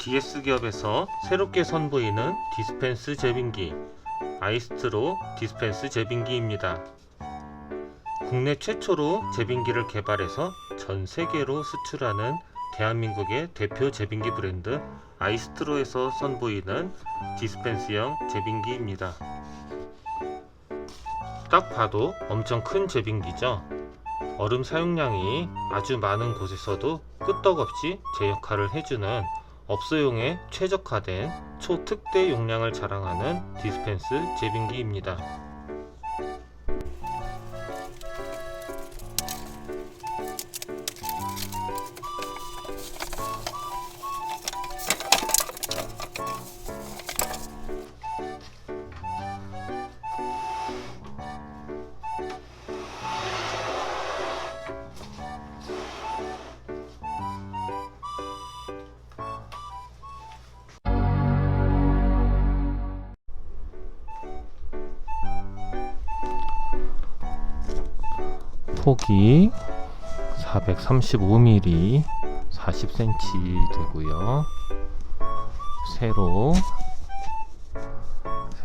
DS 기업에서 새롭게 선보이는 디스펜스 제빙기 아이스트로 디스펜스 제빙기입니다. 국내 최초로 제빙기를 개발해서 전 세계로 수출하는 대한민국의 대표 제빙기 브랜드 아이스트로에서 선보이는 디스펜스형 제빙기입니다. 딱 봐도 엄청 큰 제빙기죠. 얼음 사용량이 아주 많은 곳에서도 끄떡없이 제 역할을 해주는 업소용에 최적화된 초특대 용량을 자랑하는 디스펜스 제빙기입니다. 폭이 435mm 40cm 되고요. 세로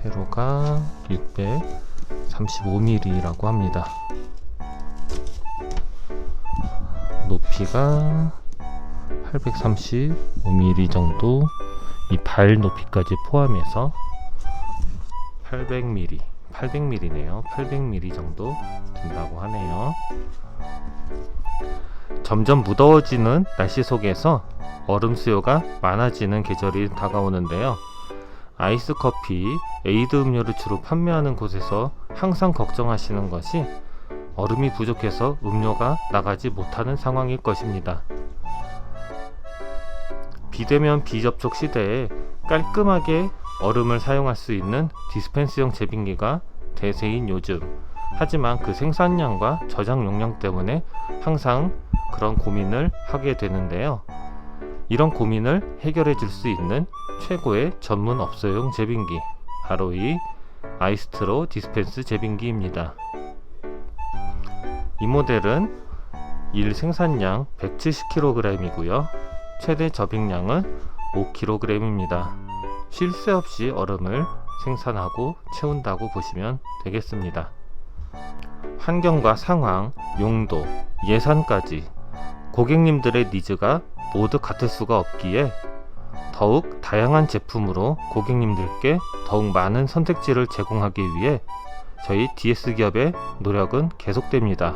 세로가 635mm라고 합니다. 높이가 835mm 정도 이 발 높이까지 포함해서 800mm 800mm네요. 800mm 정도 된다고 하네요. 점점 무더워지는 날씨 속에서 얼음 수요가 많아지는 계절이 다가오는데요. 아이스 커피, 에이드 음료를 주로 판매하는 곳에서 항상 걱정하시는 것이 얼음이 부족해서 음료가 나가지 못하는 상황일 것입니다. 비대면 비접촉 시대에 깔끔하게 얼음을 사용할 수 있는 디스펜스형 제빙기가 대세인 요즘. 하지만 그 생산량과 저장 용량 때문에 항상 그런 고민을 하게 되는데요. 이런 고민을 해결해 줄 수 있는 최고의 전문 업소용 제빙기. 바로 이 아이스트로 디스펜스 제빙기입니다. 이 모델은 일 생산량 170kg이고요. 최대 접익량은 5kg입니다. 쉴새 없이 얼음을 생산하고 채운다고 보시면 되겠습니다. 환경과 상황, 용도, 예산까지 고객님들의 니즈가 모두 같을 수가 없기에 더욱 다양한 제품으로 고객님들께 더욱 많은 선택지를 제공하기 위해 저희 DS 기업의 노력은 계속됩니다.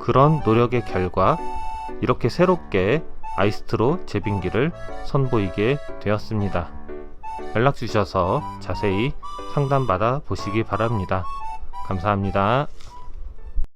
그런 노력의 결과 이렇게 새롭게 아이스트로 제빙기를 선보이게 되었습니다. 연락 주셔서 자세히 상담받아 보시기 바랍니다. 감사합니다.